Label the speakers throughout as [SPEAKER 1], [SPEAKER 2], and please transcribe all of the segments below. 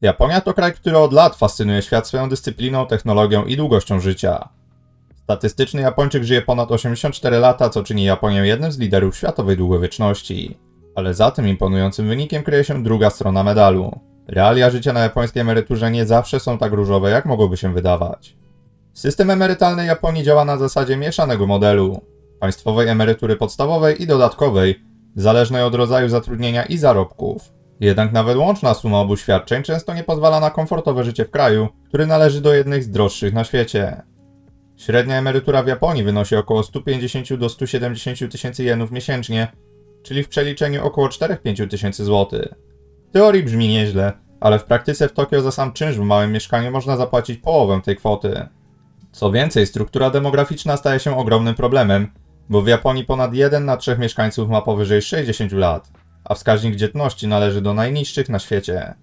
[SPEAKER 1] Japonia to kraj, który od lat fascynuje świat swoją dyscypliną, technologią i długością życia. Statystyczny Japończyk żyje ponad 84 lata, co czyni Japonię jednym z liderów światowej długowieczności. Ale za tym imponującym wynikiem kryje się druga strona medalu. Realia życia na japońskiej emeryturze nie zawsze są tak różowe, jak mogłoby się wydawać. System emerytalny Japonii działa na zasadzie mieszanego modelu państwowej emerytury podstawowej i dodatkowej, zależnej od rodzaju zatrudnienia i zarobków. Jednak nawet łączna suma obu świadczeń często nie pozwala na komfortowe życie w kraju, który należy do jednych z droższych na świecie. Średnia emerytura w Japonii wynosi około 150 do 170 tysięcy jenów miesięcznie, czyli w przeliczeniu około 4-5 tysięcy złotych. W teorii brzmi nieźle, ale w praktyce w Tokio za sam czynsz w małym mieszkaniu można zapłacić połowę tej kwoty. Co więcej, struktura demograficzna staje się ogromnym problemem, bo w Japonii ponad 1 na 3 mieszkańców ma powyżej 60 lat, a wskaźnik dzietności należy do najniższych na świecie.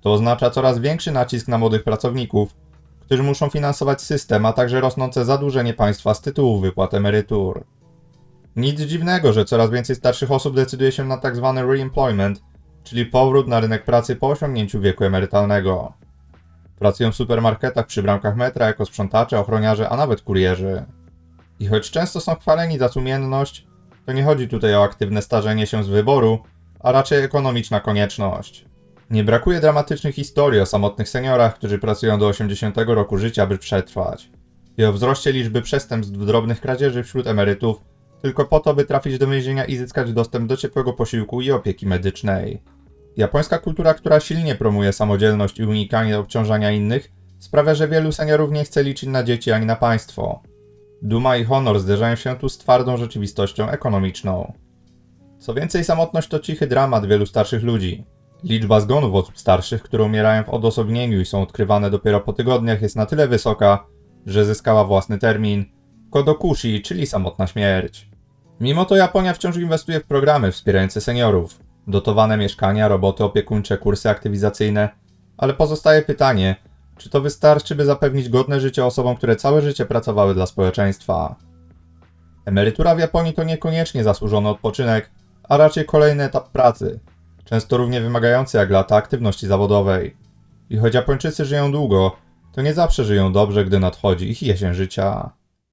[SPEAKER 1] To oznacza coraz większy nacisk na młodych pracowników, którzy muszą finansować system, a także rosnące zadłużenie państwa z tytułu wypłat emerytur. Nic dziwnego, że coraz więcej starszych osób decyduje się na tzw. reemployment, czyli powrót na rynek pracy po osiągnięciu wieku emerytalnego. Pracują w supermarketach przy bramkach metra jako sprzątacze, ochroniarze, a nawet kurierzy. I choć często są chwaleni za sumienność, to nie chodzi tutaj o aktywne starzenie się z wyboru, a raczej ekonomiczna konieczność. Nie brakuje dramatycznych historii o samotnych seniorach, którzy pracują do 80 roku życia, by przetrwać. I o wzroście liczby przestępstw drobnych kradzieży wśród emerytów, tylko po to, by trafić do więzienia i zyskać dostęp do ciepłego posiłku i opieki medycznej. Japońska kultura, która silnie promuje samodzielność i unikanie obciążania innych, sprawia, że wielu seniorów nie chce liczyć na dzieci ani na państwo. Duma i honor zderzają się tu z twardą rzeczywistością ekonomiczną. Co więcej, samotność to cichy dramat wielu starszych ludzi. Liczba zgonów osób starszych, które umierają w odosobnieniu i są odkrywane dopiero po tygodniach, jest na tyle wysoka, że zyskała własny termin Kodokushi, czyli samotna śmierć. Mimo to Japonia wciąż inwestuje w programy wspierające seniorów, dotowane mieszkania, roboty opiekuńcze, kursy aktywizacyjne, ale pozostaje pytanie, czy to wystarczy, by zapewnić godne życie osobom, które całe życie pracowały dla społeczeństwa? Emerytura w Japonii to niekoniecznie zasłużony odpoczynek, a raczej kolejny etap pracy, często równie wymagający jak lata aktywności zawodowej. I choć Japończycy żyją długo, to nie zawsze żyją dobrze, gdy nadchodzi ich jesień życia.